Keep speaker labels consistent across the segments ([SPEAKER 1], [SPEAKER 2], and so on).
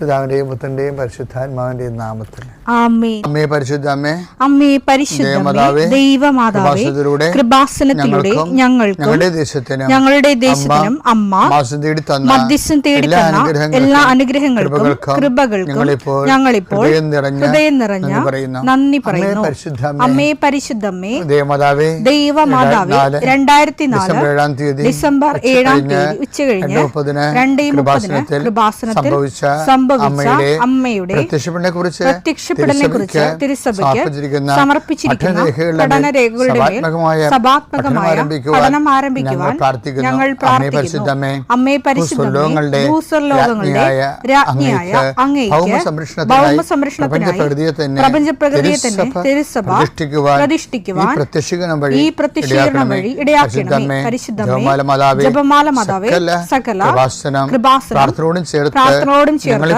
[SPEAKER 1] പിതാവിന്റെയും പുത്രന്റെയും പരിശുദ്ധാത്മാവിന്റെയും നാമത്തിൽ. അമ്മേ പരിശുദ്ധ അമ്മേ
[SPEAKER 2] അമ്മേ പരിശുദ്ധമേ
[SPEAKER 1] ദൈവമാതാവേ കൃപാസനത്തിലൂടെ
[SPEAKER 2] ഞങ്ങൾക്ക്
[SPEAKER 1] ഞങ്ങളുടെ ദേശത്തിനും
[SPEAKER 2] ഞങ്ങളുടെ ദേശത്തിനും അമ്മ
[SPEAKER 1] തേടി തന്ന
[SPEAKER 2] മധ്യസ്ഥം തേടി
[SPEAKER 1] എല്ലാ
[SPEAKER 2] തന്ന
[SPEAKER 1] അനുഗ്രഹങ്ങൾക്കും,
[SPEAKER 2] എല്ലാ അനുഗ്രഹങ്ങൾക്കും
[SPEAKER 1] കൃപകൾക്കും ഞങ്ങളിപ്പോൾ ഹൃദയം നിറഞ്ഞ നന്ദി പറയുന്നു. അമ്മേ പരിശുദ്ധ അമ്മേ,
[SPEAKER 2] അമ്മേ പരിശുദ്ധമ്മേ
[SPEAKER 1] ദൈവമാതാവേ
[SPEAKER 2] ദൈവമാതാവേ രണ്ടായിരത്തി നാല്
[SPEAKER 1] ഡിസംബർ ഏഴാം തീയതി
[SPEAKER 2] ഡിസംബർ
[SPEAKER 1] ഉച്ച
[SPEAKER 2] ഏഴാം
[SPEAKER 1] കഴിഞ്ഞ് രണ്ടേ മുപ്പതിന് കൃപാസനത്തിൽ സംഭവിച്ച
[SPEAKER 2] സംഭവിച്ച
[SPEAKER 1] അമ്മയുടെ പ്രത്യക്ഷപ്പെടനെ കുറിച്ച്
[SPEAKER 2] കുറിച്ച് തിരുസഭയ്ക്ക്
[SPEAKER 1] സമർപ്പിച്ചിരിക്കുന്ന
[SPEAKER 2] പഠന
[SPEAKER 1] പഠനരേഖകളുടെ സഭാത്മകമായ പഠനം ആരംഭിക്കുവാൻ ഞങ്ങൾ പ്രാർത്ഥിക്കുന്നു. അമ്മേ ഭൂസ്വർലോകങ്ങളുടെ രാജ്ഞിയായ അങ്ങേക്ക് പ്രപഞ്ചപ്രകൃതിയെ തന്നെ തിരുസഭ പ്രതിഷ്ഠിക്കുവാൻ ഈ പ്രത്യക്ഷീകരണം വഴി
[SPEAKER 2] ഇടയാക്കണമേ. പരിശുദ്ധമേ
[SPEAKER 1] ജപമാല മാതാവേ
[SPEAKER 2] സകല
[SPEAKER 1] കൃപാസനം പ്രാർത്ഥനയോടും ചേർത്ത്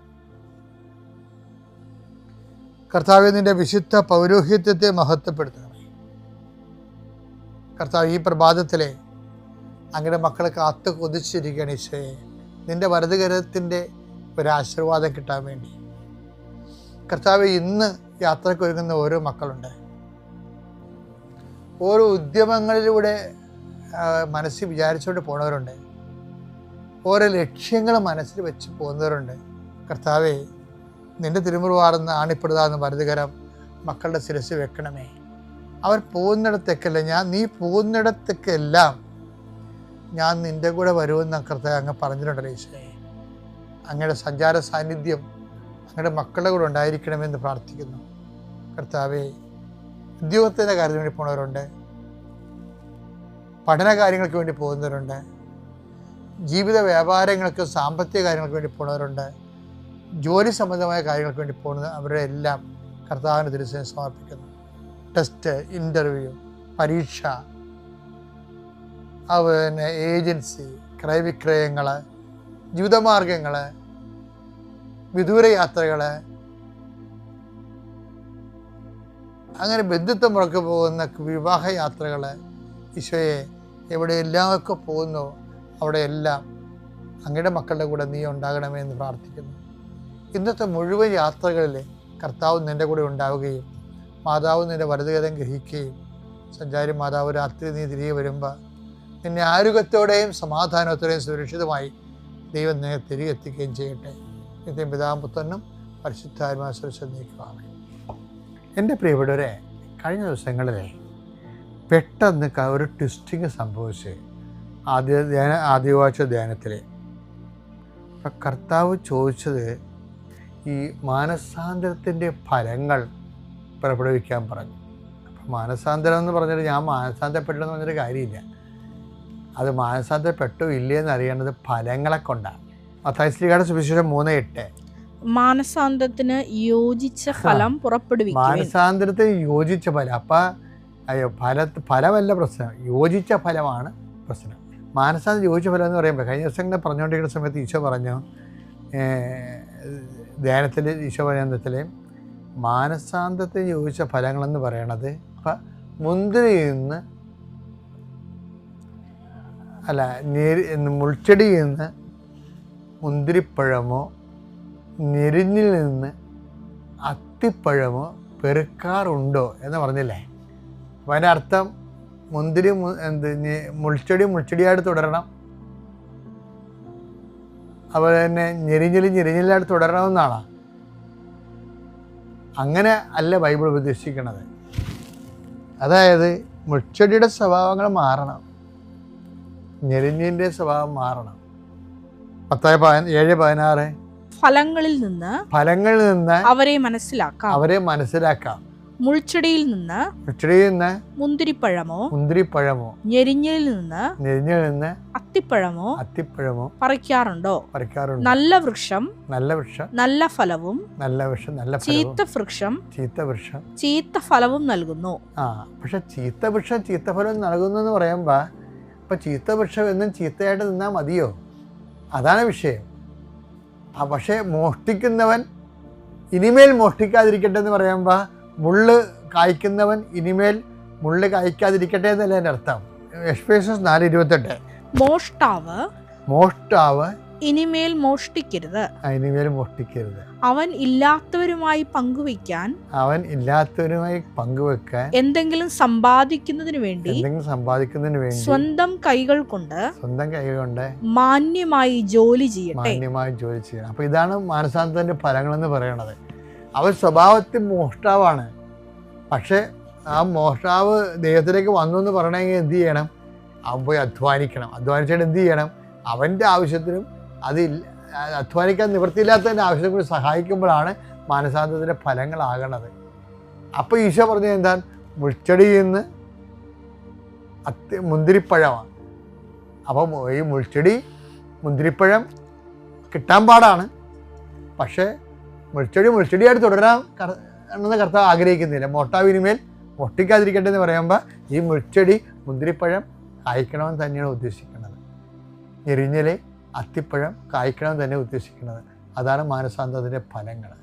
[SPEAKER 1] കർത്താവെ നിന്റെ വിശുദ്ധ പൗരോഹിത്യത്തെ മഹത്വപ്പെടുത്തണമേ. കർത്താവ് ഈ പ്രഭാതത്തിലെ അങ്ങയുടെ മക്കളെ കാത്തു കൊതിച്ചിരിക്കുകയാണ് ഈശോയെ. നിന്റെ വലതുകരത്തിന്റെ ഒരാശീർവാദം കിട്ടാൻ വേണ്ടി. കർത്താവ് ഇന്ന് യാത്രക്കൊരുങ്ങുന്ന ഓരോ മക്കളുണ്ട്. ഓരോ ഉദ്യമങ്ങളിലൂടെ മനസ്സിൽ വിചാരിച്ചുകൊണ്ട് പോണവരുണ്ട്. ഓരോ ലക്ഷ്യങ്ങൾ മനസ്സിൽ വെച്ച് പോകുന്നവരുണ്ട്. കർത്താവെ നിന്റെ തിരുമുറുവാർന്ന് ആണിപ്പെടുതാന്ന് ഭരതകരം മക്കളുടെ ശിരസ് വെക്കണമേ. അവർ പോകുന്നിടത്തേക്കല്ല ഞാൻ നീ പോകുന്നിടത്തേക്കെല്ലാം ഞാൻ നിന്റെ കൂടെ വരുമെന്ന് കർത്താവ് അങ്ങ് പറഞ്ഞിട്ടുണ്ടല്ലോ ഈശോയെ. അങ്ങയുടെ സഞ്ചാര സാന്നിധ്യം അങ്ങയുടെ മക്കളുടെ കൂടെ ഉണ്ടായിരിക്കണമെന്ന് പ്രാർത്ഥിക്കുന്നു. കർത്താവേ ഉദ്യോഗത്തിന്റെ കാര്യത്തിന് വേണ്ടി പോണവരുണ്ട്. പഠന കാര്യങ്ങൾക്ക് വേണ്ടി പോകുന്നവരുണ്ട്. ജീവിത വ്യാപാരങ്ങൾക്ക് സാമ്പത്തിക കാര്യങ്ങൾക്ക് വേണ്ടി പോണവരുണ്ട്. ജോലി സംബന്ധമായ കാര്യങ്ങൾക്ക് വേണ്ടി പോകുന്നത് അവരുടെ എല്ലാം കർത്താവിന് തിരുസേന സമർപ്പിക്കുന്നു. ടെസ്റ്റ് ഇന്റർവ്യൂ പരീക്ഷ തന്നെ ഏജൻസി ക്രയവിക്രയങ്ങൾ ജീവിതമാർഗങ്ങൾ വിദൂര യാത്രകൾ അങ്ങനെ ബന്ധുത്വം മുറക്ക് പോകുന്ന വിവാഹ യാത്രകൾ ഈശോയെ എല്ലാവർക്കും പോകുന്നു അവിടെയെല്ലാം അങ്ങയുടെ മക്കളുടെ കൂടെ നീ ഉണ്ടാകണമേ എന്ന് പ്രാർത്ഥിക്കുന്നു. ഇന്നത്തെ മുഴുവൻ യാത്രകളിൽ കർത്താവ് നിന്റെ കൂടെ ഉണ്ടാവുകയും മാതാവ് നിന്റെ വലതുകരം ഗ്രഹിക്കുകയും. സഞ്ചാരി മാതാവ് രാത്രി നീ തിരികെ വരുമ്പോൾ നിന്നെ ആരോഗ്യത്തോടെയും സമാധാനത്തോടെയും സുരക്ഷിതമായി ദൈവം നിന്നെ തിരികെ എത്തിക്കുകയും ചെയ്യട്ടെ. നിത്യം പിതാവും പുത്രനും പരിശുദ്ധാത്മാ സുരക്ഷ എന്റെ പ്രിയപ്പെട്ടവരെ കഴിഞ്ഞ ദിവസങ്ങളിൽ പെട്ടെന്ന് ഒരു ട്വിസ്റ്റിങ് സംഭവിച്ച് ആദ്യ ധ്യാന ആദ്യവാഴ്ച ധ്യാനത്തിൽ കർത്താവ് ചോദിച്ചത് ഈ മാനസാന്തരത്തിന്റെ ഫലങ്ങൾ പുറപ്പെടുവിക്കാൻ പറഞ്ഞു. അപ്പം മാനസാന്തരം എന്ന് പറഞ്ഞിട്ട് ഞാൻ മാനസാന്തരപ്പെട്ടില്ലെന്ന് പറഞ്ഞൊരു കാര്യമില്ല. അത് മാനസാന്തരപ്പെട്ടോ ഇല്ലേ എന്ന് അറിയേണ്ടത് ഫലങ്ങളെ കൊണ്ടാണ്. മത്തായി ശ്രീകാട് സുവിശേഷം മൂന്ന് എട്ട്.
[SPEAKER 2] മാനസാന്തരത്തിന് യോജിച്ച ഫലം പുറപ്പെടുവിക്കും
[SPEAKER 1] മാനസാന്തരത്തിന് യോജിച്ച ഫലം. അപ്പം അയ്യോ ഫല ഫലമല്ല പ്രശ്നം. യോജിച്ച ഫലമാണ് പ്രശ്നം. മാനസാന്തരം യോജിച്ച ഫലം എന്ന് പറയുമ്പോൾ കഴിഞ്ഞ ദിവസം ഇങ്ങനെ പറഞ്ഞുകൊണ്ടിരിക്കുന്ന സമയത്ത് ഈശോ പറഞ്ഞു ധ്യാനത്തിൽ ഈശോ മാനസാന്തത്തിന് ചോദിച്ച ഫലങ്ങളെന്ന് പറയണത് ഇപ്പം മുന്തിരിയിൽ നിന്ന് അല്ല നെരി മുൾച്ചെടിയിൽ നിന്ന് മുന്തിരിപ്പഴമോ ഞെരിഞ്ഞിൽ നിന്ന് അത്തിപ്പഴമോ പെറുക്കാറുണ്ടോ എന്ന് പറഞ്ഞില്ലേ? അപ്പം അതിന്റെ അർത്ഥം മുന്തിരി എന്ത് മുൾച്ചെടി മുൾച്ചെടിയായിട്ട് തുടരണം. അതുപോലെ തന്നെ ഞെരിഞ്ഞിലി ഞെരിഞ്ഞിലായിട്ട് തുടരണമെന്നാണ്? അങ്ങനെ അല്ല ബൈബിൾ ഉപദേശിക്കുന്നത് അതായത് മുൾച്ചെടിയുടെ സ്വഭാവങ്ങൾ മാറണം. ഞെരിഞ്ഞിന്റെ സ്വഭാവം മാറണം. പത്തായ ഏഴ് പതിനാറ്.
[SPEAKER 2] ഫലങ്ങളിൽ നിന്ന്
[SPEAKER 1] ഫലങ്ങളിൽ നിന്ന്
[SPEAKER 2] അവരെ മനസ്സിലാക്കാം.
[SPEAKER 1] അവരെ മനസ്സിലാക്കാം.
[SPEAKER 2] മുൾച്ചെടിയിൽ നിന്ന്
[SPEAKER 1] മുൾച്ചെടിയിൽ നിന്ന്
[SPEAKER 2] മുന്തിരിപ്പഴമോ
[SPEAKER 1] മുന്തിരിപ്പഴമോ
[SPEAKER 2] ഞെരിഞ്ഞിൽ നിന്ന്
[SPEAKER 1] ഞെരിഞ്ഞിൽ നിന്ന്
[SPEAKER 2] അത്തിപ്പഴമോ
[SPEAKER 1] അത്തിപ്പഴമോ
[SPEAKER 2] പറിക്കാറുണ്ടോ?
[SPEAKER 1] പറിക്കാറുണ്ട്.
[SPEAKER 2] നല്ല വൃക്ഷം
[SPEAKER 1] നല്ല വൃക്ഷം.
[SPEAKER 2] നല്ല ഫലവും
[SPEAKER 1] നല്ല വൃക്ഷം നല്ല
[SPEAKER 2] ചീത്ത വൃക്ഷം
[SPEAKER 1] ചീത്ത വൃക്ഷം.
[SPEAKER 2] ചീത്ത ഫലവും നൽകുന്നു.
[SPEAKER 1] ആ പക്ഷെ ചീത്ത വൃക്ഷം ചീത്ത ഫലവും നൽകുന്നു എന്ന് പറയുമ്പോ ഇപ്പൊ ചീത്ത വൃക്ഷം എന്നും ചീത്തയായിട്ട് നിന്നാ മതിയോ? അതാണ് വിഷയം. ആ പക്ഷേ മോഷ്ടിക്കുന്നവൻ ഇനിമേൽ മോഷ്ടിക്കാതിരിക്കട്ടെ എന്ന് പറയുമ്പോൾ മുള്ള് കായ്ക്കുന്നവൻ ഇനിമേൽ മുള്ള് കായ്ക്കാതിരിക്കട്ടെ എന്നല്ല എന്റെ അർത്ഥം. എക്സ്പ്രേഷൻസ് നാല് ഇരുപത്തെട്ട്.
[SPEAKER 2] മോഷ്ടാവ്
[SPEAKER 1] മോഷ്ടാവ്
[SPEAKER 2] ഇനിമേൽ മോഷ്ടിക്കരുത്.
[SPEAKER 1] ഇനിമേൽ മോഷ്ടിക്കരുത്.
[SPEAKER 2] അവൻ ഇല്ലാത്തവരുമായി പങ്കുവെക്കാൻ
[SPEAKER 1] അവൻ ഇല്ലാത്തവരുമായി പങ്കുവെക്കാൻ
[SPEAKER 2] എന്തെങ്കിലും സമ്പാദിക്കുന്നതിന് വേണ്ടി
[SPEAKER 1] എന്തെങ്കിലും സമ്പാദിക്കുന്നതിന് വേണ്ടി
[SPEAKER 2] സ്വന്തം കൈകൾ കൊണ്ട്
[SPEAKER 1] സ്വന്തം കൈകൾ കൊണ്ട്
[SPEAKER 2] മാന്യമായി ജോലി ചെയ്യട്ടെ.
[SPEAKER 1] മാന്യമായി ജോലി ചെയ്യണം. അപ്പൊ ഇതാണ് മാനസാന്തന്റെ ഫലങ്ങൾ എന്ന് പറയണത്. അവൻ സ്വഭാവത്തിൽ മോഷ്ടാവാണ്. പക്ഷെ ആ മോഷ്ടാവ് ദേഹത്തിലേക്ക് വന്നു എന്ന് പറയണമെങ്കിൽ എന്ത് ചെയ്യണം? അവൻ പോയി അധ്വാനിക്കണം. അധ്വാനിച്ചിട്ട് എന്ത് ചെയ്യണം? അവന്റെ ആവശ്യത്തിനും അതിൽ അധ്വാനിക്കാൻ നിവൃത്തിയില്ലാത്തതിന്റെ ആവശ്യത്തിനും കൂടി സഹായിക്കുമ്പോഴാണ് മാനസാന്തത്തിന്റെ ഫലങ്ങളാകണത്. അപ്പോൾ ഈശോ പറഞ്ഞത് എന്താ മുൾച്ചെടിയിൽ നിന്ന് അത്യ മുന്തിരിപ്പഴമാണ്. അപ്പം ഈ മുൾച്ചെടി മുന്തിരിപ്പഴം കിട്ടാൻ പാടാണ്. പക്ഷേ മുൾച്ചെടി മുൾച്ചെടിയായിട്ട് തുടരാൻ എന്നത് എന്ന് കർത്താവ് ആഗ്രഹിക്കുന്നില്ല. മൊട്ടാവിനിമേൽ മൊട്ടിക്കാതിരിക്കട്ടെ എന്ന് പറയുമ്പോൾ ഈ മുൾച്ചെടി മുന്തിരിപ്പഴം കായ്ക്കണമെന്ന് തന്നെയാണ് ഉദ്ദേശിക്കുന്നത്. എരിഞ്ഞിലെ അത്തിപ്പഴം കായ്ക്കണം തന്നെ ഉദ്ദേശിക്കുന്നത്. അതാണ് മാനസാന്തത്തിന്റെ ഫലങ്ങൾ.